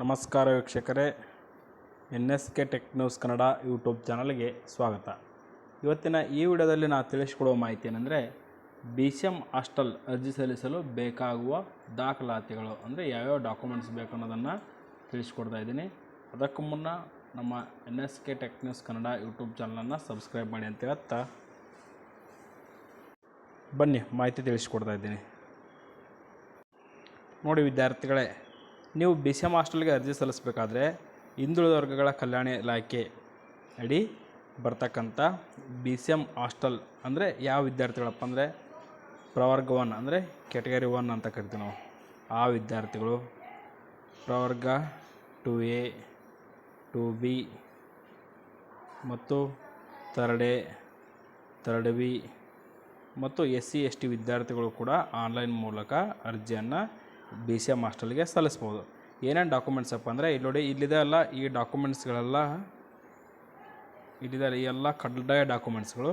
ನಮಸ್ಕಾರ ವೀಕ್ಷಕರೇ N S K tech news Kannada YouTube ಚಾನಲ್ಗೆ ಸ್ವಾಗತ. ಇವತ್ತಿನ ಈ ವಿಡಿಯೋದಲ್ಲಿ ನಾನು ತಿಳಿಸ್ಕೊಡುವ ಮಾಹಿತಿ ಏನಂದರೆ ಬಿ ಸಿ ಎಂ ಹಾಸ್ಟೆಲ್ ಅರ್ಜಿ ಸಲ್ಲಿಸಲು ಬೇಕಾಗುವ ದಾಖಲಾತಿಗಳು, ಅಂದರೆ ಯಾವ್ಯಾವ ಡಾಕ್ಯುಮೆಂಟ್ಸ್ ಬೇಕು ಅನ್ನೋದನ್ನು ತಿಳಿಸ್ಕೊಡ್ತಾ ಇದ್ದೀನಿ. ಅದಕ್ಕೂ ಮುನ್ನ ನಮ್ಮ N S K tech news Kannada YouTube ಚಾನಲನ್ನು ಸಬ್ಸ್ಕ್ರೈಬ್ ಮಾಡಿ ಅಂತ ಹೇಳ್ತಾ ಬನ್ನಿ ಮಾಹಿತಿ ತಿಳಿಸ್ಕೊಡ್ತಾ ಇದ್ದೀನಿ. ನೋಡಿ ವಿದ್ಯಾರ್ಥಿಗಳೇ ನೀವು ಬಿ ಸಿ ಎಂ ಹಾಸ್ಟೆಲ್ಗೆ ಅರ್ಜಿ ಸಲ್ಲಿಸಬೇಕಾದ್ರೆ ಹಿಂದುಳಿದ ವರ್ಗಗಳ ಕಲ್ಯಾಣ ಇಲಾಖೆ ಅಡಿ ಬರ್ತಕ್ಕಂಥ ಬಿ ಸಿ ಎಂ ಹಾಸ್ಟೆಲ್ ಅಂದರೆ ಯಾವ ವಿದ್ಯಾರ್ಥಿಗಳಪ್ಪ ಅಂದರೆ ಪ್ರವರ್ಗ ಒನ್ ಅಂದರೆ ಕೆಟಗರಿ ಒನ್ ಅಂತ ಕರಿತೀವಿ ನಾವು. ಆ ವಿದ್ಯಾರ್ಥಿಗಳು ಪ್ರವರ್ಗ ಟು ಎ ಟು ಬಿ ಮತ್ತು ಥರ್ಡ್ ಎ ಥರ್ಡ್ ಬಿ ಮತ್ತು ಎಸ್ ಸಿ ಎಸ್ ಟಿ ವಿದ್ಯಾರ್ಥಿಗಳು ಕೂಡ ಆನ್ಲೈನ್ ಮೂಲಕ ಅರ್ಜಿಯನ್ನು ಬಿ ಸಿ ಎಂ ಹಾಸ್ಟೆಲ್ಗೆ ಸಲ್ಲಿಸ್ಬೋದು. ಏನೇನು ಡಾಕ್ಯುಮೆಂಟ್ಸ್ ಅಪ್ಪ ಅಂದರೆ, ಇಲ್ಲಿ ನೋಡಿ, ಇಲ್ಲಿದೆ ಅಲ್ಲ, ಈ ಡಾಕ್ಯುಮೆಂಟ್ಸ್ಗಳೆಲ್ಲ ಇಲ್ಲಿದೆ ಈ ಎಲ್ಲ ಕಡ್ಡಾಯ ಡಾಕ್ಯುಮೆಂಟ್ಸ್ಗಳು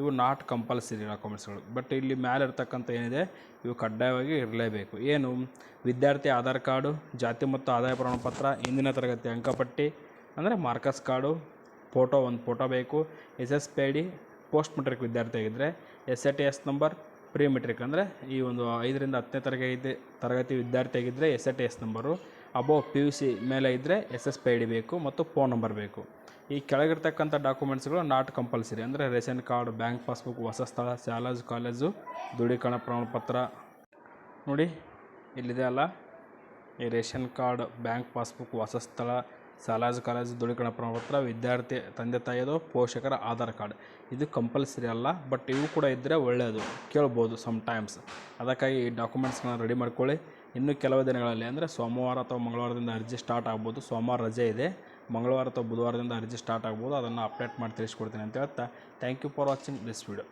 ಇವು ನಾಟ್ ಕಂಪಲ್ಸರಿ ಡಾಕ್ಯುಮೆಂಟ್ಸ್ಗಳು ಬಟ್ ಇಲ್ಲಿ ಮೇಲೆ ಇರ್ತಕ್ಕಂಥ ಏನಿದೆ, ಇವು ಕಡ್ಡಾಯವಾಗಿ ಇರಲೇಬೇಕು. ಏನು? ವಿದ್ಯಾರ್ಥಿ ಆಧಾರ್ ಕಾರ್ಡು, ಜಾತಿ ಮತ್ತು ಆದಾಯ ಪ್ರಮಾಣಪತ್ರ ಇಂದಿನ ತರಗತಿ ಅಂಕಪಟ್ಟಿ, ಅಂದರೆ ಮಾರ್ಕಸ್ ಕಾರ್ಡು, ಫೋಟೋ, ಒಂದು ಫೋಟೋ ಬೇಕು, S S P I D, post matric ವಿದ್ಯಾರ್ಥಿ ಆಗಿದ್ದರೆ S A T S number pre matric ಅಂದರೆ ಈ ಒಂದು ಐದರಿಂದ ಹತ್ತನೇ ತರಗತಿ ತರಗತಿ ವಿದ್ಯಾರ್ಥಿ ಆಗಿದ್ದರೆ S A T S number above P U C ಮೇಲೆ ಇದ್ದರೆ S S P I D ಬೇಕು ಮತ್ತು ಫೋನ್ ನಂಬರ್ ಬೇಕು. ಈ ಕೆಳಗಿರ್ತಕ್ಕಂಥ ಡಾಕ್ಯುಮೆಂಟ್ಸ್ಗಳು ನಾಟ್ ಕಂಪಲ್ಸರಿ ಅಂದರೆ ರೇಷನ್ ಕಾರ್ಡ್ ಬ್ಯಾಂಕ್ ಪಾಸ್ಬುಕ್ ಹೊಸ ಸ್ಥಳ, ಶಾಲಾಜ್, ಕಾಲೇಜು, ದೃಢೀಕರಣ ಪ್ರಮಾಣಪತ್ರ. ನೋಡಿ, ಇಲ್ಲಿದೆ ಅಲ್ಲ. ಈ ರೇಷನ್ ಕಾರ್ಡ್ ಬ್ಯಾಂಕ್ ಪಾಸ್ಬುಕ್ ಹೊಸ ಸ್ಥಳ ಸಾಲಾಜ್ ಕಾಲೇಜು ದೃಢೀಕರಣ ಪ್ರಮಾಣಪತ್ರ ವಿದ್ಯಾರ್ಥಿ ತಂದೆ ತಾಯಿಯದು ಪೋಷಕರ ಆಧಾರ್ ಕಾರ್ಡ್. ಇದು ಕಂಪಲ್ಸರಿ ಅಲ್ಲ, ಬಟ್ ಇವು ಕೂಡ ಇದ್ದರೆ ಒಳ್ಳೆಯದು ಕೇಳ್ಬೋದು ಸಮಟೈಮ್ಸ್ ಅದಕ್ಕಾಗಿ ಈ ಡಾಕ್ಯುಮೆಂಟ್ಸ್ಗಳನ್ನ ರೆಡಿ ಮಾಡ್ಕೊಳ್ಳಿ. ಇನ್ನು ಕೆಲವು ದಿನಗಳಲ್ಲಿ ಅಂದರೆ ಸೋಮವಾರ ಅಥವಾ ಮಂಗಳವಾರದಿಂದ ಅರ್ಜಿ ಸ್ಟಾರ್ಟ್ ಆಗ್ಬೋದು. ಸೋಮವಾರ ರಜೆ ಇದೆ. ಮಂಗಳವಾರ ಅಥವಾ ಬುಧವಾರದಿಂದ ಅರ್ಜಿ ಸ್ಟಾರ್ಟ್ ಆಗ್ಬೋದು. ಅದನ್ನು ಅಪ್ಡೇಟ್ ಮಾಡಿ ತಿಳಿಸ್ಕೊಡ್ತೀನಿ ಅಂತ ಹೇಳ್ತಾ. Thank you for watching this video